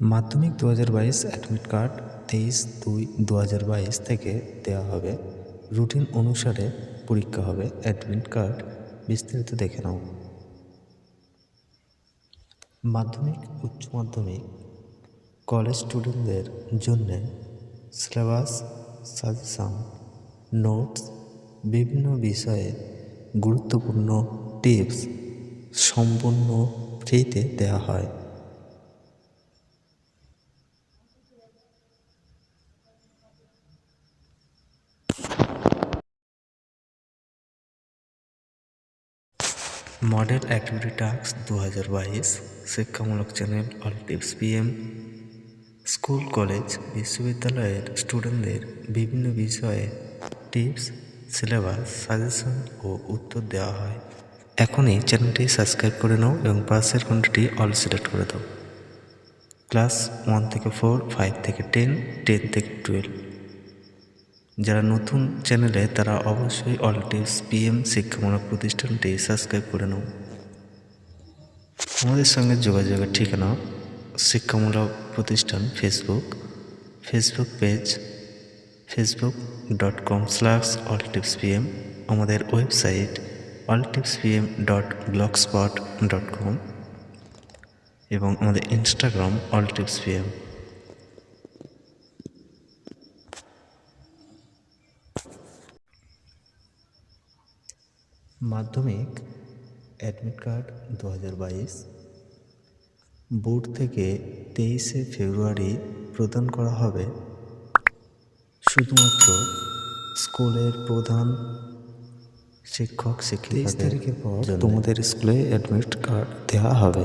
মাধ্যমিক দু হাজার বাইশ অ্যাডমিট কার্ড তেইশ দুই দু হাজার বাইশ থেকে দেওয়া হবে। রুটিন অনুসারে পরীক্ষা হবে। অ্যাডমিট কার্ড বিস্তারিত দেখে নাও। মাধ্যমিক, উচ্চ মাধ্যমিক কলেজ স্টুডেন্টদের জন্য সিলেবাস সাজেশন নোটস বিভিন্ন বিষয়ে গুরুত্বপূর্ণ টিপস সম্পূর্ণ ফ্রিতে দেওয়া হয়। মডেল অ্যাক্টিভিটি টাস্ক দু হাজার বাইশ, শিক্ষামূলক channel all tips PM. School, college, বিশ্ববিদ্যালয়ের স্টুডেন্টদের বিভিন্ন বিষয়ে টিপস, সিলেবাস, সাজেশন ও উত্তর দেওয়া হয়। এখনই চ্যানেলটি সাবস্ক্রাইব করে নাও এবং পাশের ঘন্টাটি অল সিলেক্ট করে দাও। ক্লাস ওয়ান থেকে ফোর, ফাইভ থেকে টেন টেন থেকে টুয়েলভ। যারা নতুন চ্যানেলে, তারা অবশ্যই অল টিপস পিএম শিক্ষামূলক প্রতিষ্ঠানটি সাবস্ক্রাইব করে নাও। আমাদের সঙ্গে যোগাযোগের ঠিকানা, শিক্ষামূলক প্রতিষ্ঠান Facebook Facebook page Facebook dot com slash all tips PM আমাদের website all tips PM dot blogspot dot com এবং আমাদের ইনস্টাগ্রাম অল টিপস পিএম মাধ্যমিক অ্যাডমিট কার্ড দু হাজার বাইশ বোর্ড থেকে তেইশে ফেব্রুয়ারি প্রদান করা হবে। শুধুমাত্র স্কুলের প্রধান শিক্ষক শিক্ষিকা তারিখের পর তোমাদের স্কুলে অ্যাডমিট কার্ড দেওয়া হবে।